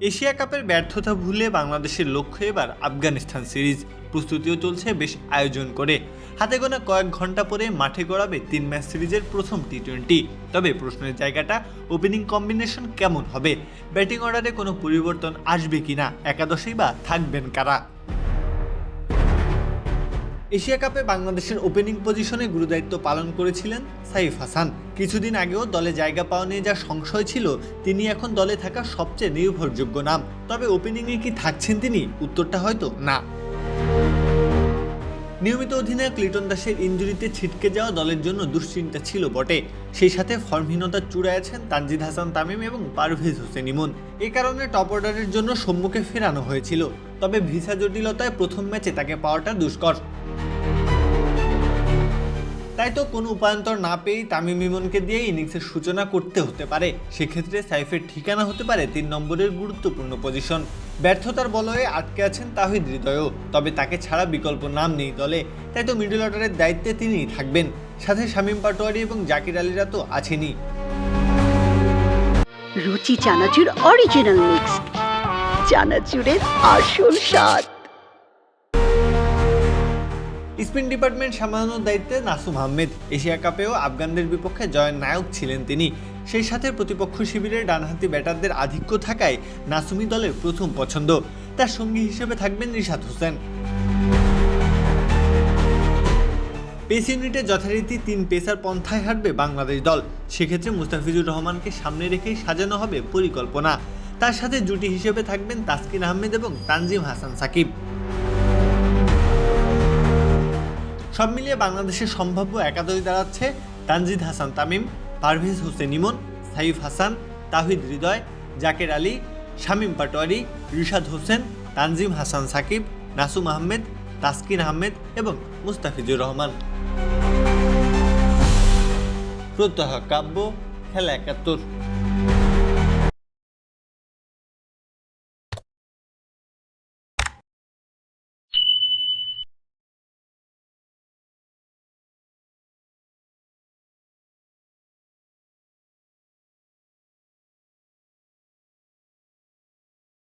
Asia কাপের ব্যর্থতা ভুলে বাংলাদেশের লক্ষ্য এবার আফগানিস্তান সিরিজ। প্রস্তুতিও চলছে, বেশ আয়োজন করে। হাতে গোনা কয়েক ঘণ্টা পরে মাঠে গড়াবে তিন ম্যাচ সিরিজের প্রথম টি টোয়েন্টি তবে প্রশ্নের জায়গাটা, ওপেনিং কম্বিনেশন কেমন হবে? ব্যাটিং অর্ডারে কোনো পরিবর্তন আসবে কিনা? একাদশেই বা থাকবেন কারা? এশিয়া কাপে বাংলাদেশের ওপেনিং পজিশনে গুরুদায়িত্ব পালন করেছিলেন সাইফ হাসান। কিছুদিন আগেও দলে জায়গা পাওয়া নিয়ে যা সংশয় ছিল, তিনি এখন দলে থাকা সবচেয়ে নির্ভরযোগ্য নাম। তবে ওপেনিংয়ে কি থাকছেন তিনি? উত্তরটা হয়তো না। নিয়মিত অধিনায়ক লিটন দাসের ইঞ্জুরিতে ছিটকে যাওয়া দলের জন্য দুশ্চিন্তা ছিল বটে। সেই সাথে ফর্মহীনতার চূড়ায় আছেন তানজিদ হাসান তামিম এবং পারভেজ হোসেন ইমন। এ কারণে টপ অর্ডারের জন্য সম্মুখে ফেরানো হয়েছিল। তবে ভিসা জটিলতায় প্রথম ম্যাচে তাকে পাওয়াটা দুষ্কর। তাই তো কোনো উপায়ন্তর না পেয়েই তামিম ইমনকে দিয়ে ইনিংসের সূচনা করতে হতে পারে। সেক্ষেত্রে সাইফের ঠিকানা হতে পারে তিন নম্বরের গুরুত্বপূর্ণ পজিশন। ব্যর্থতার বলয়ে আটকে আছেন তাহিদ হৃদয়ও, তবে তাকে ছাড়া বিকল্প নাম নেই দলে। তাই তো মিডল অর্ডারের দায়িত্বে তিনিই থাকবেন। সাথে শামীম পাটোয়ারি এবং জাকির আলীরা তো আছেনই। রুচি চানাচুর অরিজিনাল মিক্স চানাচুরের আসল স্বাদ। স্পিন ডিপার্টমেন্ট সামলানোর দায়িত্বে নাসুম আহমেদ। এশিয়া কাপেও আফগানদের বিপক্ষে জয়ের নায়ক ছিলেন তিনি। সেই সাথে প্রতিপক্ষ শিবিরের ডানহাতি ব্যাটারদের আধিক্য থাকায় নাসুমি দলের প্রথম পছন্দ। তার সঙ্গী হিসেবে থাকবেন রিশাদ হোসেন। পেস ইউনিটে যথারীতি তিন পেসার পন্থায় হাঁটবে বাংলাদেশ দল। সেক্ষেত্রে মুস্তাফিজুর রহমানকে সামনে রেখেই সাজানো হবে পরিকল্পনা। তার সাথে জুটি হিসেবে থাকবেন তাসকিন আহমেদ এবং তানজিম হাসান সাকিব। সব মিলিয়ে বাংলাদেশের সম্ভাব্য একাদশ দাঁড়াচ্ছে তানজিদ হাসান, তামিম, পারভেজ হোসেন ইমন, সাইফ হাসান, তাহিদ হৃদয়, জাকের আলী, শামীম পাটোয়ারি, রিশাদ হোসেন, তানজিম হাসান সাকিব, নাসুম আহমেদ, তাসকিন আহমেদ এবং মুস্তাফিজুর রহমান। প্রত্যহ কাব্য, খেলা একাত্তর।